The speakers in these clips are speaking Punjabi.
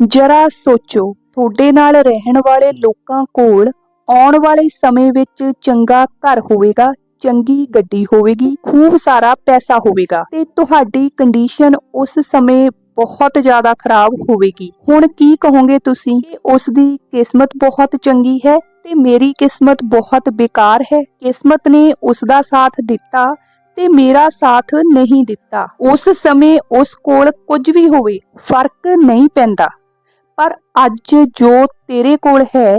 ਜਰਾ ਸੋਚੋ, ਤੁਹਾਡੇ ਨਾਲ ਰਹਿਣ ਵਾਲੇ ਲੋਕਾਂ ਕੋਲ ਆਉਣ ਵਾਲੇ ਸਮੇਂ ਵਿੱਚ ਚੰਗਾ ਘਰ ਹੋਵੇਗਾ, ਚੰਗੀ ਗੱਡੀ ਹੋਵੇਗੀ, ਖੂਬ ਸਾਰਾ ਪੈਸਾ ਹੋਵੇਗਾ ਤੇ ਤੁਹਾਡੀ ਕੰਡੀਸ਼ਨ ਉਸ ਸਮੇਂ ਬਹੁਤ ਜ਼ਿਆਦਾ ਖਰਾਬ ਹੋਵੇਗੀ। ਹੁਣ ਕੀ ਕਹੋਗੇ ਤੁਸੀਂ? ਕਿ ਉਸ ਦੀ ਕਿਸਮਤ ਬਹੁਤ ਚੰਗੀ ਹੈ ਤੇ ਮੇਰੀ ਕਿਸਮਤ ਬਹੁਤ ਬੇਕਾਰ ਹੈ। ਕਿਸਮਤ ਨੇ ਉਸ ਦਾ ਸਾਥ ਦਿੱਤਾ ਤੇ ਮੇਰਾ ਸਾਥ ਨਹੀਂ ਦਿੱਤਾ। ਉਸ ਸਮੇਂ ਉਸ ਕੋਲ ਕੁਝ ਵੀ ਹੋਵੇ, ਫ਼ਰਕ ਨਹੀਂ ਪੈਂਦਾ। ਪਰ ਅੱਜ ਜੋ ਤੇਰੇ ਕੋਲ ਹੈ,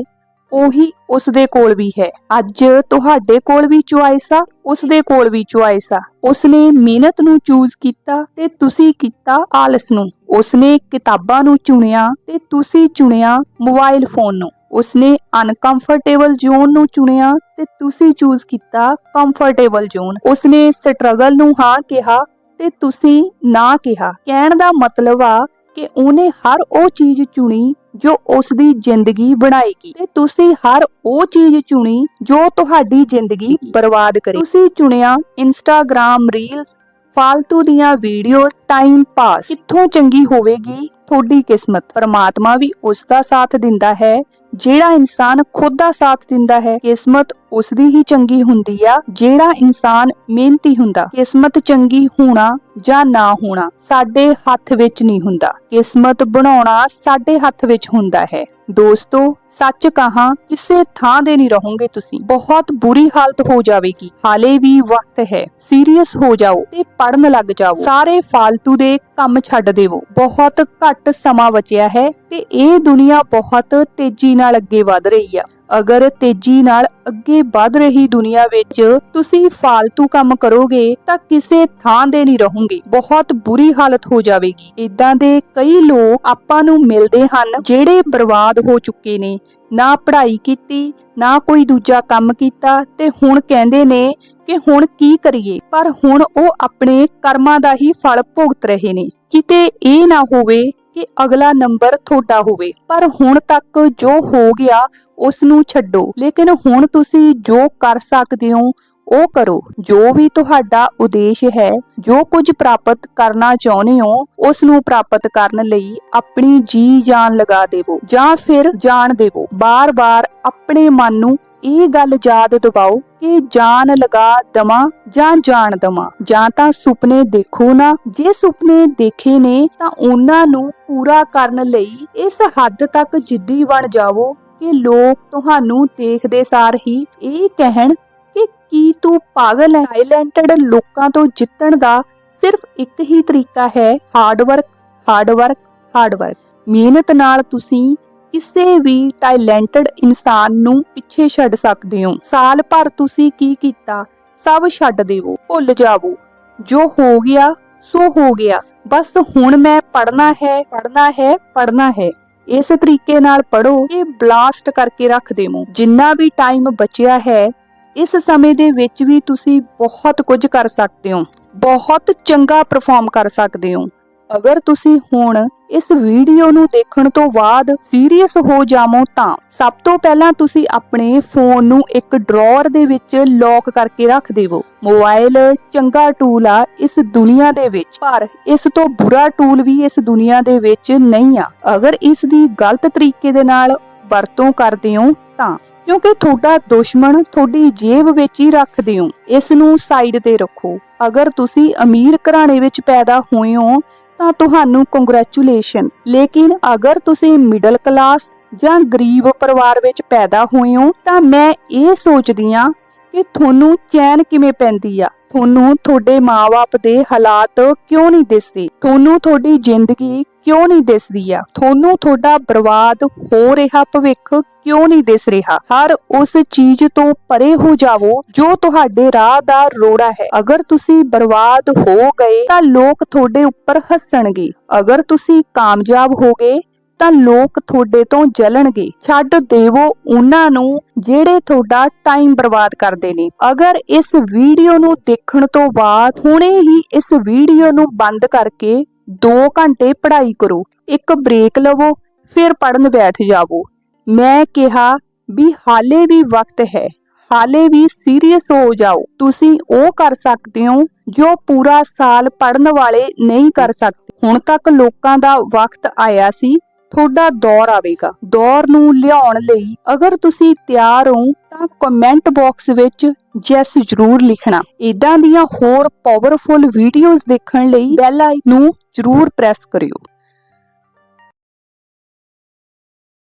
ਉਹੀ ਉਸ ਦੇ ਕੋਲ ਵੀ ਹੈ। ਅੱਜ ਤੁਹਾਡੇ ਕੋਲ ਵੀ ਚੁਆਇਸ ਆ ਉਸ ਦੇ ਕੋਲ ਵੀ ਚੁਆਇਸ ਆ ਉਸਨੇ ਮਿਹਨਤ ਨੂੰ ਚੂਜ਼ ਕੀਤਾ ਤੇ ਤੁਸੀਂ ਕੀਤਾ ਆਲਸ ਨੂੰ। ਉਸਨੇ ਕਿਤਾਬਾਂ ਨੂੰ ਚੁਣਿਆ ਤੇ ਤੁਸੀਂ ਚੁਣਿਆ ਮੋਬਾਈਲ ਫੋਨ ਨੂੰ। ਉਸਨੇ ਅਨਕੰਫਰਟੇਬਲ ਜ਼ੋਨ ਨੂੰ ਚੁਣਿਆ ਤੇ ਤੁਸੀਂ ਚੂਜ਼ ਕੀਤਾ ਕੰਫਰਟੇਬਲ ਜ਼ੋਨ ਉਸਨੇ ਸਟਰਗਲ ਨੂੰ ਹਾਂ ਕਿਹਾ ਤੇ ਤੁਸੀਂ ਨਾ ਕਿਹਾ। ਕਹਿਣ ਦਾ ਮਤਲਬ ਆ ਕਿ ਉਹਨੇ ਹਰ ਉਹ ਚੀਜ਼ ਚੁਣੀ ਜੋ ਉਸ ਦੀ ਜ਼ਿੰਦਗੀ ਬਣਾਏਗੀ ਤੇ ਤੁਸੀਂ ਹਰ ਉਹ ਚੀਜ਼ ਚੁਣੀ ਜੋ ਤੁਹਾਡੀ ਜ਼ਿੰਦਗੀ ਬਰਬਾਦ ਕਰੇ। ਤੁਸੀਂ ਚੁਣਿਆ ਇੰਸਟਾਗ੍ਰam ਰੀਲਸ ਫਾਲਤੂ ਦੀਆਂ ਵੀਡੀਓਜ਼ ਟਾਈਮ ਪਾਸ ਕਿੱਥੋਂ ਚੰਗੀ ਹੋਵੇਗੀ? ਤੁਹਾਡੀ ਕਿਸਮਤ। ਪਰਮਾਤਮਾ ਵੀ ਉਸ ਦਾ ਸਾਥ ਦਿੰਦਾ ਹੈ ਜਿਹੜਾ ਇਨਸਾਨ ਖੁਦ ਦਾ ਸਾਥ ਦਿੰਦਾ ਹੈ, ਕਿਸਮਤ ਉਸ ਦੀ ਹੀ ਚੰਗੀ ਹੁੰਦੀ ਆ। ਜਿਹੜਾ ਇਨਸਾਨ ਮਿਹਨਤੀ ਹੁੰਦਾ, ਕਿਸਮਤ ਚੰਗੀ ਹੋਣਾ ਜਾਂ ਨਾ ਹੋਣਾ ਸਾਡੇ ਹੱਥ ਵਿੱਚ ਨਹੀਂ ਹੁੰਦਾ। ਕਿਸਮਤ ਬਣਾਉਣਾ ਸਾਡੇ ਹੱਥ ਵਿੱਚ ਹੁੰਦਾ ਹੈ। ਦੋਸਤੋ, ਸੱਚ ਕਹਾਂ, ਕਿਸੇ ਥਾਂ ਦੇ ਨਹੀਂ ਰਹੋਗੇ ਤੁਸੀਂ। ਬਹੁਤ ਬੁਰੀ ਹਾਲਤ ਹੋ ਜਾਵੇਗੀ। ਹਾਲੇ ਵੀ ਵਕਤ ਹੈ। ਸੀਰੀਅਸ ਹੋ ਜਾਓ ਤੇ ਪੜਨ ਲੱਗ ਜਾਓ। ਸਾਰੇ ਫਾਲਤੂ ਦੇ ਕੰਮ ਛੱਡ ਦੇਵੋ। ਬਹੁਤ ਘੱਟ ਸਮਾਂ ਬਚਿਆ ਹੈ। ਤੇ ਇਹ ਦੁਨੀਆ ਬਹੁਤ ਤੇਜ਼ੀ ਨਾਲ ਅੱਗੇ ਵਧ ਰਹੀ ਆ। ਅਗਰ ਤੇਜ਼ੀ ਨਾਲ ਅੱਗੇ ਵਧ ਰਹੀ ਦੁਨੀਆ ਵਿੱਚ ਤੁਸੀਂ ਫਾਲਤੂ ਕੰਮ ਕਰੋਗੇ, ਤਾਂ ਕਿਸੇ ਥਾਂ ਦੇ ਨਹੀਂ ਰਹੋਗੇ। ਬਹੁਤ ਬੁਰੀ ਹਾਲਤ ਹੋ ਜਾਵੇਗੀ। ਇਦਾਂ ਦੇ ਕਈ ਲੋਕ ਆਪਾਂ ਨੂੰ ਮਿਲਦੇ ਹਨ ਜਿਹੜੇ ਬਰਬਾਦ ਹੋ ਚੁੱਕੇ ਨੇ। ਨਾ ਪੜ੍ਹਾਈ ਕੀਤੀ, ਨਾ ਕੋਈ ਦੂਜਾ ਕੰਮ ਕੀਤਾ ਤੇ ਹੁਣ ਕਹਿੰਦੇ ਨੇ ਕਿ ਹੁਣ ਕੀ ਕਰੀਏ? ਪਰ ਹੁਣ ਉਹ ਆਪਣੇ ਕਰਮਾਂ ਦਾ ਹੀ ਫਲ ਭੁਗਤ ਰਹੇ ਨੇ। ਕਿਤੇ ਇਹ ਨਾ ਹੋਵੇ ਕਿ ਅਗਲਾ ਨੰਬਰ ਤੁਹਾਡਾ ਹੋਵੇ। ਪਰ ਹੁਣ ਤੱਕ ਜੋ ਹੋ ਗਿਆ ਉਸ ਨੂੰ ਛੱਡੋ। ਲੇਕਿਨ ਹੁਣ ਤੁਸੀਂ ਜੋ ਕਰ ਸਕਦੇ ਹੋ, ਉਹ ਕਰੋ। ਜੋ ਵੀ ਤੁਹਾਡਾ ਉਦੇਸ਼ ਹੈ, ਜੋ ਕੁਝ ਪ੍ਰਾਪਤ ਕਰਨਾ ਚਾਹੁੰਦੇ ਹੋ ਉਸ ਨੂੰ ਪ੍ਰਾਪਤ ਕਰਨ ਲਈ ਆਪਣੀ ਜੀ ਜਾਨ ਲਗਾ ਦੇਵੋ। ਜਾਂ ਫਿਰ ਜਾਣ ਦੇਵੋ। ਬਾਰ-ਬਾਰ ਆਪਣੇ ਮਨ ਨੂੰ ਇਹ ਗੱਲ ਯਾਦ ਦਿਵਾਓ ਕਿ ਜਾਨ ਲਗਾ ਦਵਾਂ ਜਾਂ ਜਾਣ ਦਵਾਂ। ਜਾਂ ਤਾਂ ਸੁਪਨੇ ਦੇਖੋ ਨਾ। ਜੇ ਸੁਪਨੇ ਦੇਖੇ ਨੇ, ਤਾਂ ਉਹਨਾਂ ਨੂੰ ਪੂਰਾ ਕਰਨ ਲਈ ਇਸ ਹੱਦ ਤੱਕ ਜਿੱਦੀ ਬਣ ਜਾਵੋ ਕਿ ਲੋਕ ਤੁਹਾਨੂੰ ਦੇਖਦੇ ਸਾਰ ਹੀ ਇਹ ਕਹਿਣ ਕਿ ਕੀ ਤੂੰ ਪਾਗਲ ਹੈ। ਟੈਲੈਂਟਡ ਲੋਕਾਂ ਤੋਂ ਜਿੱਤਣ ਦਾ ਸਿਰਫ ਇੱਕ ਹੀ ਤਰੀਕਾ ਹੈ। Hard work hard work hard work ਮਿਹਨਤ ਨਾਲ ਤੁਸੀਂ ਕਿਸੇ ਵੀ ਟੈਲੈਂਟਡ ਇਨਸਾਨ ਨੂੰ ਪਿੱਛੇ ਛੱਡ ਸਕਦੇ ਹੋ। ਸਾਲ ਭਰ ਤੁਸੀਂ ਕੀ ਕੀਤਾ? ਸਭ ਛੱਡ ਦੇਵੋ, ਭੁੱਲ ਜਾਵੋ। ਜੋ ਹੋ ਗਿਆ, ਸੋ ਹੋ ਗਿਆ। ਬਸ ਹੁਣ ਮੈਂ ਪੜਨਾ ਹੈ ਪੜਨਾ ਹੈ ਪੜਨਾ ਹੈ। ਇਸ ਤਰੀਕੇ ਨਾਲ ਪੜੋ ਇਹ ਬਲਾਸਟ ਕਰਕੇ ਰੱਖ ਦੇਵੋ। ਜਿੰਨਾ ਵੀ ਟਾਈਮ ਬਚਿਆ ਹੈ, ਇਸ ਸਮੇਂ ਦੇ ਵਿੱਚ ਵੀ ਤੁਸੀਂ ਬਹੁਤ ਕੁਝ ਕਰ ਸਕਦੇ ਹੋ। ਬਹੁਤ ਚੰਗਾ ਪਰਫਾਰਮ ਕਰ ਸਕਦੇ ਹੋ। ਅਗਰ ਤੁਸੀਂ ਹੁਣ ਇਸ ਵੀਡੀਓ ਨੂੰ ਦੇਖਣ ਤੋਂ ਬਾਅਦ ਸੀਰੀਅਸ ਹੋ ਜਾਵੋ ਤਾਂ ਸਭ ਤੋਂ ਪਹਿਲਾਂ ਤੁਸੀਂ ਆਪਣੇ ਫੋਨ ਨੂੰ ਇੱਕ ਡਰਾਅਰ ਦੇ ਵਿੱਚ ਲੌਕ ਕਰਕੇ ਰੱਖ ਦੇਵੋ। ਮੋਬਾਈਲ ਚੰਗਾ ਟੂਲ ਆ ਇਸ ਦੁਨੀਆ ਦੇ ਵਿੱਚ, ਪਰ ਇਸ ਤੋਂ ਬੁਰਾ ਟੂਲ ਵੀ ਇਸ ਦੁਨੀਆ ਦੇ ਵਿੱਚ ਨਹੀਂ ਆ। ਅਗਰ ਇਸ ਦੀ ਗਲਤ ਤਰੀਕੇ ਦੇ ਨਾਲ ਵਰਤੋਂ ਕਰਦੇ ਹੋ ਤਾਂ, ਕਿਉਂਕਿ ਤੁਹਾਡਾ ਦੁਸ਼ਮਣ ਤੁਹਾਡੀ ਜੇਬ ਵਿੱਚ ਹੀ ਰੱਖਦੇ ਹੋ ਇਸ ਨੂੰ ਸਾਈਡ ਤੇ ਰੱਖੋ। ਅਗਰ ਤੁਸੀਂ ਅਮੀਰ ਘਰਾਣੇ ਵਿੱਚ ਪੈਦਾ ਹੋਏ ਹੋ ਤਾਂ ਤੁਹਾਨੂੰ ਕੰਗ੍ਰੈਚੁਲੇਸ਼ਨਸ ਲੇਕਿਨ ਅਗਰ ਤੁਸੀਂ ਮਿਡਲ ਕਲਾਸ ਜਾਂ ਗਰੀਬ ਪਰਿਵਾਰ ਵਿੱਚ ਪੈਦਾ ਹੋਏ ਹੋ, ਤਾਂ ਮੈਂ ਇਹ ਸੋਚਦੀ ਆ ਕਿ ਤੁਹਾਨੂੰ ਚੈਨ ਕਿਵੇਂ ਪੈਂਦੀ ਆ? ਤੁਹਾਨੂੰ ਤੁਹਾਡੇ ਮਾਪੇ ਦੇ ਹਾਲਾਤ ਕਿਉਂ ਨਹੀਂ ਦਿਸਦੇ? ਤੁਹਾਨੂੰ ਤੁਹਾਡੀ ਜ਼ਿੰਦਗੀ ਕਿਉਂ ਨਹੀਂ ਦਿਸਦੀ ਆ ਤੁਹਾਨੂੰ ਤੁਹਾਡਾ ਬਰਬਾਦ ਹੋ ਰਿਹਾ ਭਵਿੱਖ ਕਿਉਂ ਨਹੀਂ ਦਿਸ ਰਿਹਾ? ਹਰ ਉਸ ਚੀਜ਼ ਤੋਂ ਪਰੇ ਹੋ ਜਾਵੋ ਜੋ ਤੁਹਾਡੇ ਰਾਹ ਦਾ ਰੋੜਾ ਹੈ। ਅਗਰ ਤੁਸੀਂ ਬਰਬਾਦ ਹੋ ਗਏ ਤਾਂ ਲੋਕ ਤੁਹਾਡੇ ਉੱਪਰ ਹੱਸਣਗੇ। ਅਗਰ ਤੁਸੀਂ ਕਾਮਯਾਬ ਹੋ ਗਏ ਤਾਂ ਲੋਕ ਤੁਹਾਡੇ ਤੋਂ ਜਲਣਗੇ। ਛੱਡ ਦੇਵੋ ਉਹਨਾਂ ਨੂੰ ਜਿਹੜੇ ਤੁਹਾਡਾ ਟਾਈਮ ਬਰਬਾਦ ਕਰਦੇ ਨੇ। ਅਗਰ ਇਸ ਵੀਡੀਓ ਨੂੰ ਦੇਖਣ ਤੋਂ ਬਾਅਦ ਹੁਣੇ ਹੀ ਇਸ ਵੀਡੀਓ ਨੂੰ ਬੰਦ ਕਰਕੇ 2 ਘੰਟੇ ਪੜ੍ਹਾਈ ਕਰੋ, ਇੱਕ ਬ੍ਰੇਕ ਲਵੋ, ਫਿਰ ਪੜਨ ਬੈਠ ਜਾਵੋ। ਮੈਂ ਕਿਹਾ ਵੀ ਹਾਲੇ ਵੀ ਵਕਤ ਹੈ, ਹਾਲੇ ਵੀ ਸੀਰੀਅਸ ਹੋ ਜਾਓ। ਤੁਸੀਂ ਉਹ ਕਰ ਸਕਦੇ ਹੋ ਜੋ ਪੂਰਾ ਸਾਲ ਪੜਨ ਵਾਲੇ ਨਹੀਂ ਕਰ ਸਕਦੇ। ਹੁਣ ਤੱਕ ਲੋਕਾਂ ਦਾ ਵਕਤ ਆਇਆ ਸੀ ਤੁਹਾਡਾ ਦੌਰ ਆਵੇਗਾ। ਦੌਰ ਨੂੰ ਲਿਆਉਣ ਲਈ ਅਗਰ ਤੁਸੀਂ ਤਿਆਰ ਹੋ, ਤਾਂ ਕਮੈਂਟ ਬਾਕਸ ਵਿੱਚ ਜੈਸ ਜ਼ਰੂਰ ਲਿਖਣਾ। ਇਦਾਂ ਦੀਆਂ ਹੋਰ ਪਾਵਰਫੁਲ ਵੀਡੀਓਜ਼ ਦੇਖਣ ਲਈ ਬੈਲ ਆਈਕਨ ਨੂੰ ਜ਼ਰੂਰ ਪ੍ਰੈਸ ਕਰਿਓ।